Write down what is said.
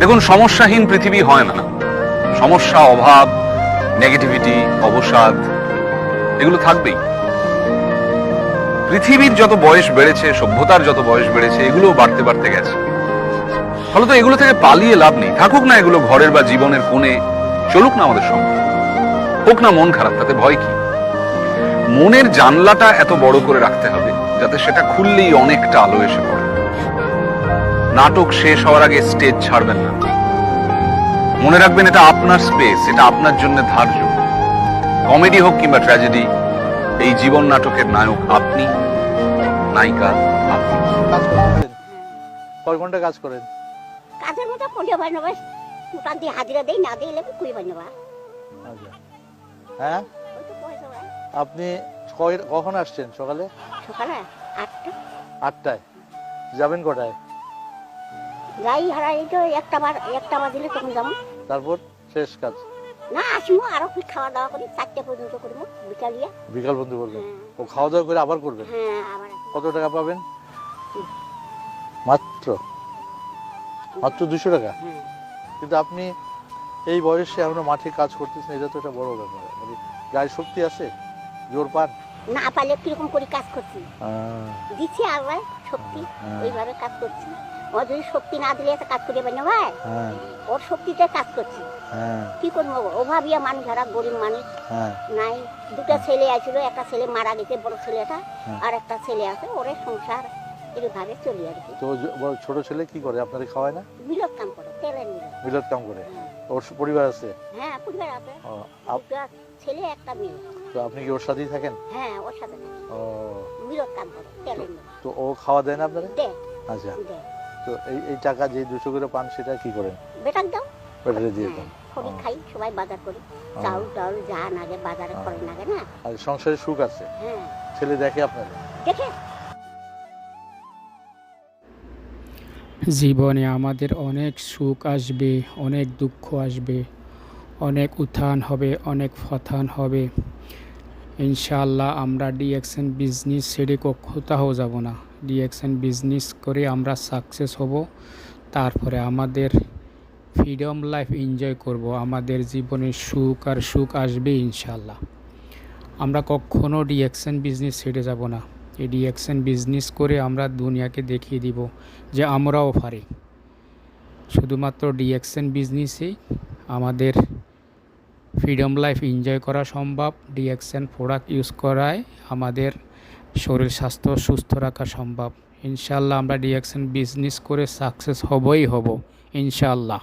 দেখুন, সমস্যাহীন পৃথিবী হয় না। সমস্যা, অভাব নেগেটিভিটি অবসাদ, এগুলো থাকবেই। পৃথিবীর যত বয়স বেড়েছে, সভ্যতার যত বয়স বেড়েছে এগুলো বাড়তে বাড়তে গেছে। ফলত এগুলো থেকে পালিয়ে লাভ নেই। থাকুক না এগুলো ঘরের বা জীবনের কোণে, চলুক না আমাদের সঙ্গে। হোক না মন খারাপ, তাতে ভয় কি? মনের জানলাটা এত বড় করে রাখতে হবে, যাতে সেটা খুললেই অনেকটা আলো এসে পড়ে। নাটক শেষ হওয়ার আগে স্টেজ ছাড়বেন না। মনে রাখবেন এটা আপনার স্পেস এটা আপনার জন্য ধার্য। কমেডি হোক কিংবা ট্র্যাজেডি এই জীবন নাটকের নায়ক আপনি নায়িকা আপনি। কাজ করতেছেন? কয় ঘণ্টা কাজ করেন? কাজের মতো পড়িয়ে পারি না মোটান দিয়ে হাজিরা দেই না দিলে কুড়ি পারি না আচ্ছা। হ্যাঁ। আপনি কয়- কখন আসছেন সকালে? সকালে আটটা। আটটায়। যাবেন কটায়? যাই হারাই তো একটা বার একটা বাজিলে তখন যাব। তারপর শেষ কাজ? না আসব আরও কি খাওয়া দাওয়া করি চারটে পর্যন্ত করব বিকালিয়া বিকাল বন্ধু করবেন হ্যাঁ। ও খাওয়া দাওয়া করে আবার করবেন হ্যাঁ আবার কত টাকা পাবেন? মাত্র? মাত্র দুশো টাকা? হ্যাঁ। কিন্তু আপনি এই বয়সে এখনও মাঠে কাজ করতেছেন এটা তো একটা বড় ব্যাপার। মানে গায়ে শক্তি আছে? জোর পান? না পারলে কীরকম করে কাজ করছি? দিচ্ছি আবার শক্তি। ওইভাবে কাজ করছি। ও যদি শক্তি না দিলে তো কাজ করিয়ে পারি ভাই? হ্যাঁ। ওর শক্তিতে কাজ করছি। হ্যাঁ। কি করব? ও ভাবিয়া মানুষ যারা গরিব মানুষ হ্যাঁ। নাই। দুটা ছেলে আছিল একটা ছেলে মারা গেছে বড় ছেলেটা। আর একটা ছেলে আছে ওরে সংসার এইভাবে চলি আর কি। তো ছোট ছেলে কি করে? আপনাদের খাওয়ায় না? মিলত কাম করে তেলের মিলত মিলত কাম করে। ওর পরিবার আছে? হ্যাঁ পরিবার আছে। দুটা ছেলে একটা মেয়ে। তো আপনি কি ওর সাথেই থাকেন? হ্যাঁ ওর সাথে থাকে। ও। মিলত কাম করে তেলের মিলত তো ও খাওয়া দেয় না আপনারা? দে আচ্ছা। দে তো এই এই টাকা যে দুশো করে পান সেটা কি করেন? বেটাক দাও। পেটে দিয়ে হ্যাঁ দেন। খড়ি খাই সবাই বাজার করি। চাউল টাউল যা নাগে বাজারে। করে নাগে না আর সংসারে সুখ আছে? হ্যাঁ। ছেলে দেখে আপনাদের? দেখে। জীবনে আমাদের অনেক সুখ আসবে অনেক দুঃখ আসবে অনেক উত্থান হবে অনেক ফথান হবে। ইনশাআল্লাহ আমরা ডিএকশন বিজনেস ছেড়ে কোথাও যাব না। ডিএকশন বিজনেস করে আমরা সাকসেস হব, তারপরে আমাদের ফ্রিডম লাইফ এনজয় করব, আমাদের জীবনে সুখ আর সুখ আসবে ইনশাআল্লাহ। আমরা কখনো ডিএকশন বিজনেস ছেড়ে যাব না। এই ডিএকশন বিজনেস করে আমরা দুনিয়াকে দেখিয়ে দিব যে আমরাও পারি। শুধুমাত্র ডিএকশন বিজনেসেই আমাদের ফ্রিডম লাইফ এনজয় করা সম্ভব ডিএক্সেন প্রোডাক্ট ইউজ করায় আমাদের শরীর স্বাস্থ্য সুস্থ রাখা সম্ভব। ইনশাল্লাহ আমরা ডিএক্সেন বিজনেস করে সাকসেস হবই হব ইনশাল্লাহ